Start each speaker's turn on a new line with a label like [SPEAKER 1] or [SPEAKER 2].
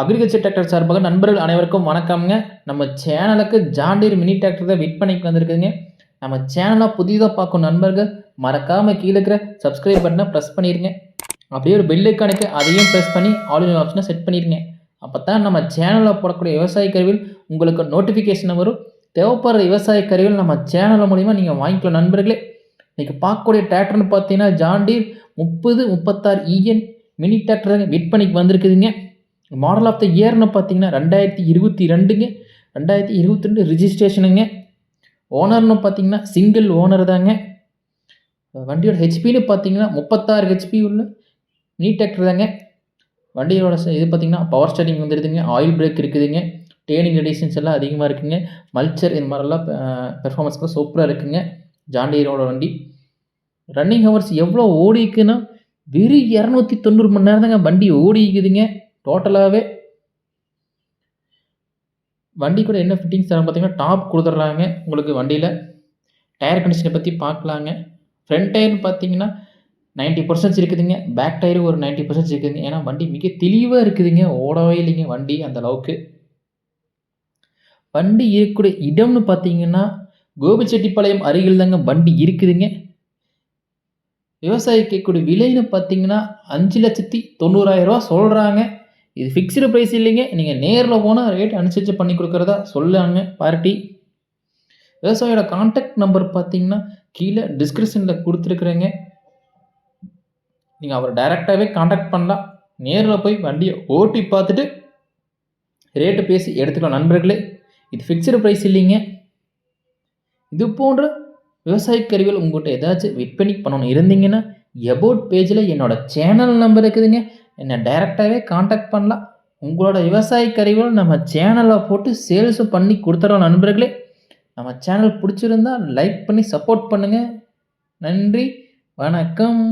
[SPEAKER 1] Agriculture tractor சார்பாக நண்பர்கள் அனைவருக்கும் வணக்கம்ங்க. நம்ம சேனலுக்கு ஜாண்டீர் மினி டிராக்டர் தான் விற்பனைக்கு வந்திருக்குதுங்க. நம்ம சேனலாக புதிதாக பார்க்கும் நண்பர்கள் மறக்காமல் கீழே இருக்கிற சப்ஸ்கிரைப் பட்டனை ப்ரெஸ் பண்ணிடுங்க அப்படியே ஒரு பெல் கணக்கு அதையும் ப்ரெஸ் பண்ணி ஆல் ஆப்ஷனை செட் பண்ணிடுங்க அப்போ தான் நம்ம சேனலில் போடக்கூடிய விவசாய கருவிகள் உங்களுக்கு நோட்டிஃபிகேஷன் வரும். தேவைப்படுற விவசாய கருவிகள் நம்ம சேனல் மூலிமா நீங்கள் வாங்கிக்கலாம் நண்பர்களே. இன்றைக்கி பார்க்கக்கூடிய டிராக்டர்னு பார்த்தீங்கன்னா ஜாண்டீர் முப்பது முப்பத்தாறு இஎன் மினி டிராக்டர் விற்பனைக்கு வந்திருக்குதுங்க. மாடல் ஆஃப் த இயர்னு பார்த்தீங்கன்னா ரெண்டாயிரத்தி இருபத்தி ரெண்டுங்க ரெண்டாயிரத்தி இருபத்தி ரெண்டு ரிஜிஸ்ட்ரேஷனுங்க ஓனர்னு பார்த்தீங்கன்னா சிங்கிள் ஓனர் தாங்க. வண்டியோட ஹெச்பின்னு பார்த்தீங்கன்னா முப்பத்தாறு ஹெச்பி உள்ள நீட் டிராக்டர் தாங்க. வண்டியோட இது பார்த்தீங்கன்னா பவர் ஸ்டேரிங் வந்துடுதுங்க ஆயில் பிரேக் இருக்குதுங்க டேனிங் ரெடிஷன்ஸ் எல்லாம் அதிகமாக இருக்குங்க. மல்ச்சர் இந்த மாதிரிலாம் பெர்ஃபார்மன்ஸ்லாம் சூப்பராக இருக்குங்க ஜாண்டியரோட வண்டி. ரன்னிங் ஹவர்ஸ் எவ்வளோ ஓடிக்குன்னா வெறும் இரநூத்தி தொண்ணூறு மணி நேரம் தாங்க வண்டி ஓடிக்குதுங்க. டோட்டலாகவே வண்டி கூட என்ன ஃபிட்டிங்ஸ் தரம் பார்த்தீங்கன்னா டாப் கொடுத்துட்றாங்க உங்களுக்கு வண்டியில் டயர் கண்டிஷனை பற்றி பார்க்கலாங்க ஃப்ரண்ட் டயர்னு பார்த்தீங்கன்னா 90% பர்சன்ட் இருக்குதுங்க. பேக் டயரு ஒரு 90% பர்சன்ட் இருக்குதுங்க. ஏன்னா வண்டி மிக தெளிவாக இருக்குதுங்க. ஓடவே இல்லைங்க வண்டி அந்த அளவுக்கு. வண்டி இருக்கக்கூடிய இடம்னு பார்த்தீங்கன்னா கோபிச்செட்டிப்பாளையம் அருகில் தாங்க வண்டி இருக்குதுங்க. விவசாயி கேட்கக்கூடிய விலைன்னு பார்த்தீங்கன்னா அஞ்சு லட்சத்தி தொண்ணூறாயிரரூவா சொல்கிறாங்க இது ஃபிக்ஸ்டு ப்ரைஸ் இல்லைங்க. நீங்கள் நேரில் போனால் ரேட் அனுசரித்து பண்ணி கொடுக்குறதா சொல்லாங்க பார்ட்டி. விவசாயியோட காண்டாக்ட் நம்பர் பார்த்தீங்கன்னா கீழே டிஸ்கிரிப்ஷனில் கொடுத்துருக்குறேங்க. நீங்கள் அவரை டைரெக்டாகவே காண்டாக்ட் பண்ணலாம். நேரில் போய் வண்டியை ஓட்டி பார்த்துட்டு ரேட்டு பேசி எடுத்துக்கலாம். நண்பர்களே இது ஃபிக்ஸ்டு ப்ரைஸ் இல்லைங்க. இது போன்ற விவசாய கருவிகள் உங்கள்கிட்ட ஏதாச்சும் விற்பனை பண்ணணும் இருந்தீங்கன்னா எபோட் பேஜில் என்னோடய சேனல் நம்பர் இருக்குதுங்க. என்னை டைரெக்டாகவே காண்டாக்ட் பண்ணலாம் உங்களோட விவசாய கருவிகள் நம்ம சேனலில் போட்டு சேல்ஸும் பண்ணி கொடுத்துறோம் நண்பர்களே. நம்ம சேனல் பிடிச்சிருந்தா லைக் பண்ணி சப்போர்ட் பண்ணுங்கள் நன்றி. வணக்கம்.